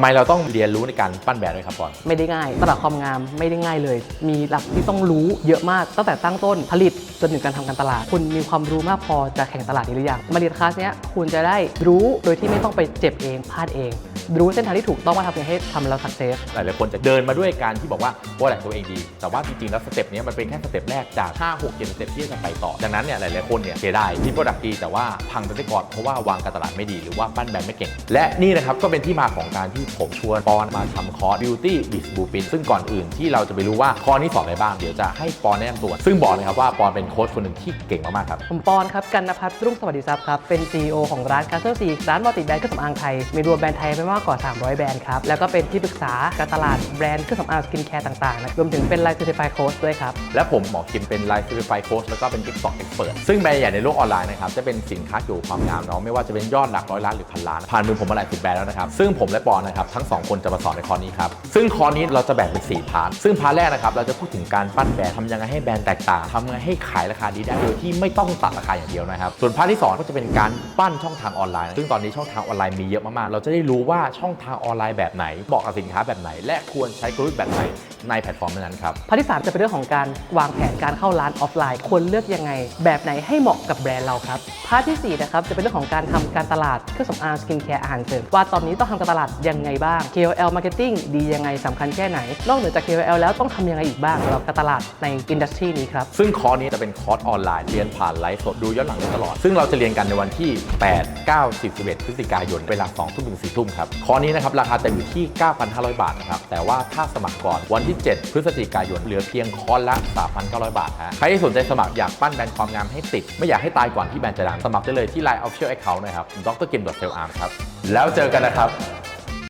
ทำไมเราต้องเรียนรู้ในการปั้นแบบด้วยครับพอนไม่ได้ง่ายตลาดความงามไม่ได้ง่ายเลย มีหลักที่ต้องรู้เยอะมากตั้งแต่ตั้งต้นผลิตจนถึงการทำการตลาด คุณมีความรู้มากพอจะแข่งตลาดนี้หรือยังมาเรียนคลาสเนี้ยคุณจะได้รู้โดยที่ไม่ต้องไปเจ็บเองพลาดเอง รู้เส้นทางที่ถูกต้องว่าทำยังไงให้ทำแล้วสักเซสหลายๆคนจะเดินมาด้วยการที่บอกว่าโปรดักตัวเองดี แต่ว่าจริงๆแล้วสเต็ปเนี้ยมันเป็นแค่สเต็ปแรกจาก 5 6 7สเต็ปที่จะไปต่อ ดังนั้นเนี่ยหลายๆคนเนี่ยเสียดายที่โปรดักดีแต่ว่าพังไปได้ก่อนเพราะว่าวางการตลาดไม่ดีหรือว่าปั้นแบรนด์ไม่เก่ง และนี่นะครับก็เป็นที่มาของการที่ผมชวนปอนมาทำคอร์ส Beauty b i z Blueprint ซึ่งก่อนอื่นที่เราจะไปรู้ว่าคอร์สนี้สอนอะไรบ้างเดี๋ยวจะให้ปอนแนะนำตัว ซึ่งบอกเลยครับว่าปอนเป็นโค้ชคนหนึ่งที่เก่งมากๆครับผมปอนครับกันนภัทรรุ่งสวัสดิทรัพย์ครับเป็น CEO ของร้าน c a s t l e 4ร้านมัลติแบรนด์เครื่องสำอางไทยมีรวมแบรนด์ไทยไปมากกว่า 300 แบรนด์ครับ แล้วก็เป็นที่ปรึกษาการตลาดแบรนด์เครื่องสำอางสกินแคร์ต่างๆนะรวมถึงเป็นไลฟ์เซอร์ติฟายโค้ชด้วยครับ และผมหมอคิมเป็น Life Certified Coach แล้วก็เป็น TikTok Expert ซึ่งแบรนด์ใหญ่ในโลกออนไลน์นะครับจะเป็นสินค้าเกี่ยวกับความงามเนาะไม่ว่าจะเป็นยอดหลักร้อยล้านหรือพันล้านผ่านมือผมมาหลายสิบแบรนด์แล้วนะครับซึ่งผมและปอนนะครับทั้ง2คนจะมาสอนในคอร์สนี้ครับซึ่งคอร์สนี้เราจะแบ่งเป็น4พาร์ทซึ่งพาร์ทแรกนะครับเราจะพูดถึงการปั้นแบรนด์ทำยังไงให้แบรนด์แตกต่างทำยังไงให้ขายราคาดีได้โดยที่ไม่ต้องตัดราคาอย่างเดียวนะครับส่วนพาร์ทที่สองก็จะเป็นการปั้นช่องทางออนไลน์ ซึ่งตอนนี้ช่องทางออนไลน์มีเยอะมากๆเราจะได้รู้ว่าช่องทางออนไลน์แบบไหนเหมาะกับสินค้าแบบไหน และควรใช้กลยุทธ์แบบไหนในแพลตฟอร์มนั้นๆครับพาร์ทที่3จะเป็นเรื่องของการวางแผนการเข้าร้านออฟไลน์ ควรเลือกยังไง แบบไหนให้เหมาะกับแบรนด์เราครับพาร์ทที่4นะครับจะเป็นเรื่องของการทำการตลาดเครื่องสำอางสกินแคร์อาหารเสริมว่าตอนนี้ต้องทำการตลาดยังไงบ้าง KOL Marketing ดียังไงสำคัญแค่ไหน นอกเหนือจาก KOL แล้วต้องทำยังไงอีกบ้างสำหรับการตลาดในอินดัสทรีนี้ครับซึ่งคอร์สนี้จะเป็นคอร์สออนไลน์เรียนผ่านไลฟ์สดดูย้อนหลังได้ตลอด ซึ่งเราจะเรียนกันในวันที่ 8 9 10 11พฤศจิกายนเวลา2ทุ่มถึง4ทุ่มครับคอนี้นะครับราคาจะอยู่ที่ 9,500 บาทนะครับแต่ว่าถ้าสมัครก่อนวันที่ 7 พฤศจิกายนเหลือเพียงคอร์สละ 3,900 บาทฮะใครที่สนใจสมัครอยากปั้นแบรนด์ความงามให้ติด ไม่อยากให้ตายก่อนที่แบรนด์จะดังสมัครได้เลยที่ Line Official Account นะครับดรกิมดอทเซลอาร์มครับแล้วเจอกันนะครับ